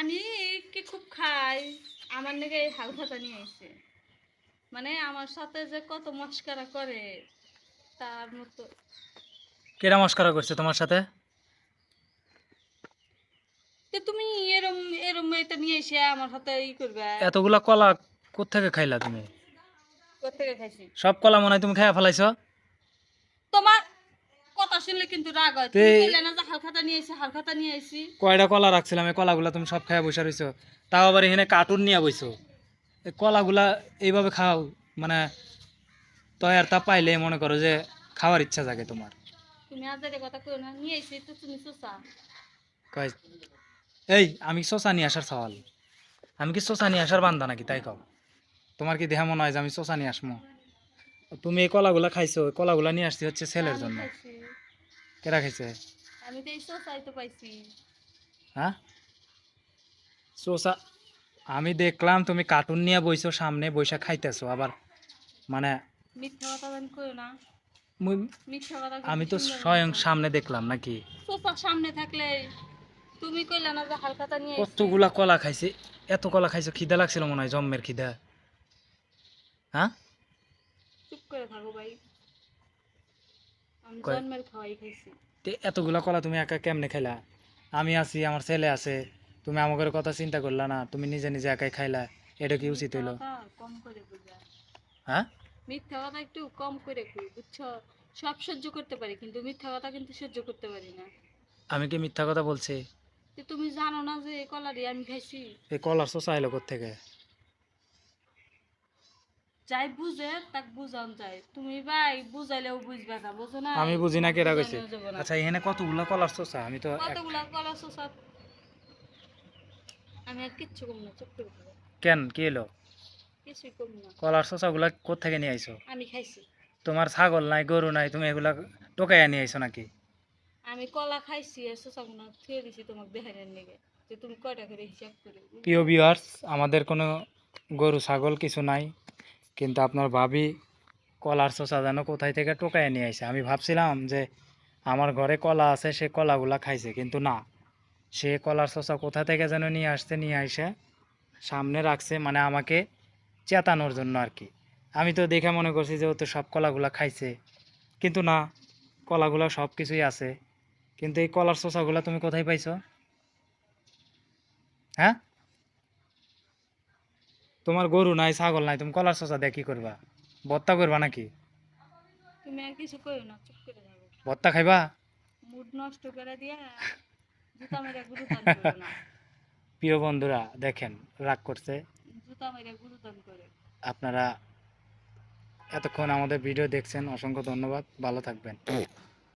আমি কি খুব খাই। আমার নাকি এই হালখাতা নিয়ে এসে মানে আমার সাথে যে কত মস্কারা করে তার মতো। কেরা মস্করা করছে তোমার সাথে? তো তুমি এরম এরম এটা নিয়ে এসে আমার সাথে ই করবে। এতগুলা কলা কোথেকে খাইলা তুমি? কোথেকে খাইছি? সব কলা মনে হয় তুমি খাইয়া ফেলাইছো। তোমার কথা শুনলে কিন্তু রাগ হয়। তুমি বললে না যে হালখাতা নিয়ে এসে হালখাতা নিয়ে এসি কয়টা কলা রাখছিলাম এই কলাগুলা তুমি সব খাইয়া বসে রইছো। তাও আবার এখানে কার্টুন নিয়ে বইছো। এই কলাগুলা এইভাবে খাও মানে তয়ার তা পাইলে মনে করো যে খাওয়ার ইচ্ছা জাগে তোমার। তুমি আজারে কথা কই না নিয়ে এসি তো তুমি চোষা কয় এই আমি শশা নিয়ে আসার সওয়াল। আমি কি শশা নিয়ে আসার বান্ধা নাকি তাই কও? তোমার কি দেহা মনে হয় যে আমি শশা নিয়ে আসমো? তুমি এই কলাগুলা খাইছো কলাগুলা নিয়ে আসছি হচ্ছে ছেলের জন্য। কেরা খাইছে? আমি তো এই চোষাই তো পাইছি। হ্যাঁ? শশা আমি দেখলাম তুমি কার্টুন নিয়ে বইছো সামনে বইসা খাইতেছো আবার মানে মিথ্যা কথা জানি কই না। মুই- মিথ্যা কথা আমি তো স্বয়ং সামনে দেখলাম নাকি? সোফার সামনে থাকলে তুমি কইলা না যে হালখাতা নিয়ে কতগুলা কলা খাইছে এত কলা খাইছো খিদা লাগছিল মনে হয় জম্মের খিদা। হ্যাঁ? চুপ করে থাকো ভাই আমি কয়- জন্মের খাওয়াই খাইছি তে এতগুলা কলা তুমি একা কেমনে খাইলা? আমি আছি আমার ছেলে আছে তুমি আমাদের কথা চিন্তা করলা না তুমি নিজে নিজে একাই খাইলা এটা কি উচিত হইল? হ্যাঁ? মিথ্যা কথা একটু কম করে কই বুঝছ? সব সহ্য করতে পারি কিন্তু মিথ্যা কথা কিন্তু সহ্য করতে পারি না। আমি কি মিথ্যা কথা বলছি? তুমি জানো না যে এই কলারি আমি খাইছি? এই কলার শোষা এলো থেকে যাই বুঝে তাক বুঝান যায় তুমি ভাই বুঝাইলেও বুঝবে না বুঝো না আমি বুঝি না কেরা কইছে। আচ্ছা এখানে কতগুলা কলার শোষা আমি তো কতগুলা কলা শোষা আমি আর কিচ্ছু কম না চুপ করে কেন? কি এলো কিছুই কম না। কলার শোষাগুলা কোথেকে নিয়ে আইছো? আমি খাইছি। তোমার ছাগল নাই গরু নাই তুমি এগুলা টোকাইয়া নিয়ে আইছো নাকি? আমি কলা খাইছি আর শোষাগুলো থুয়ে দিছি তোমাকে দেখানোর লেগে যে তুমি কয়টা করে হিসাব করে প্রিয় ভিউয়ার্স আমাদের কোনো গরু ছাগল কিছু নাই। কিন্তু আপনার ভাবি কলার শোষা যেন কোথায় থেকে টোকাইয়া নিয়ে আইছে। আমি ভাবছিলাম যে আমার ঘরে কলা আছে, সে কলাগুলা খাইছে, কিন্তু না। সে কলার শোষা কোথা থেকে যেন নিয়ে আসতে নিয়ে আসে সামনে রাখছে মানে আমাকে চেতানোর জন্য আর কি। আমি তো দেখে মনে করছি যে ও তো সব কলাগুলা খাইছে। কিন্তু না, কলাগুলা সব কিছুই আছে। কিন্তু এই কলার শোষাগুলা তুমি কোথায় পাইছো? হ্যাঁ? তোমার গরু নাই ছাগল নাই তুমি কলার দিয়ে কি করবা? ভত্তা করবা নাকি? তুমি আর কিছু করো না চুপ করে থাকো। ভত্তা খাইবা? মুড নষ্ট করে দিয়া জুতা মেরে গুরুদান করো না। প্রিয় বন্ধুরা দেখেন রাগ করছে। জুতা মেরে গুরুদান করে। আপনারা এতক্ষণ আমাদের ভিডিও দেখছেন অসংখ্য ধন্যবাদ। ভালো থাকবেন।